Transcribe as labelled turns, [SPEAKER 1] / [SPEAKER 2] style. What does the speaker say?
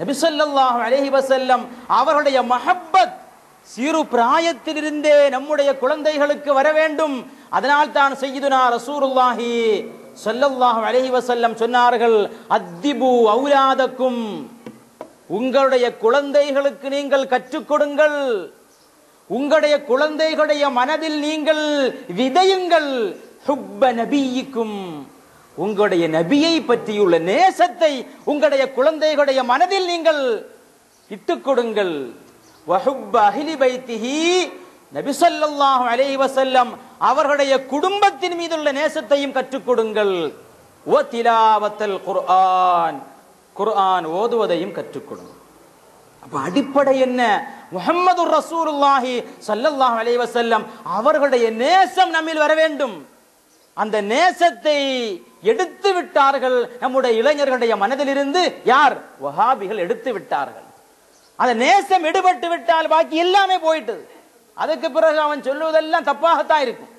[SPEAKER 1] நபிசல்லாஹு அலஹி வசல்லம் அவர்களுடைய மஹப்பத் சிறு பிராயத்திலிருந்தே நம்முடைய குழந்தைகளுக்கு வர வேண்டும். அதனால் தான் செய்யுதுனா ரசூருல்லாஹி சொல்லல்லாஹு அலஹி வசல்லம் சொன்னார்கள் அத்திபு அவுலாதக்கும் உங்களுடைய குழந்தைகளுக்கு நீங்கள் கற்றுக் கொடுங்கள். உங்களுடைய குழந்தைகளுடைய மனதில் நீங்கள் விதையுங்கள். ஹுப்ப நபியிக்கும். உங்களுடைய நபியை பற்றியுள்ள நேசத்தை உங்களுடைய குழந்தைகளுடைய மனதில் நீங்கள் இட்டுக் கொடுங்கள். வஹுப்ப அஹ்லி நபி ஸல்லல்லாஹு அலைஹி வஸல்லம் அவர்களுடைய குடும்பத்தின் மீதுள்ள நேசத்தையும் கற்றுக் கொடுங்கள். திலாவத்தல் குர்ஆன். குர்ஆன் ஓதுவதையும் கற்றுக் கொடுங்கள் அப்ப அடிப்படை என்ன? முஹம்மது ரசூலுல்லாஹி ஸல்லல்லாஹு அலைஹி வசல்லம் அவர்களுடைய நேசம் நம்மில் வர வேண்டும். அந்த நேசத்தை எடுத்து விட்டார்கள் நம்முடைய இளைஞர்களுடைய மனதிலிருந்து யார்? வஹாபிகள் எடுத்து விட்டார்கள். அந்த நேசம் எடுபட்டு விட்டால் பாக்கி எல்லாமே போயிட்டது. அதுக்கு பிறகு அவன் சொல்லுவதெல்லாம் தப்பாகத்தான் இருக்கும்.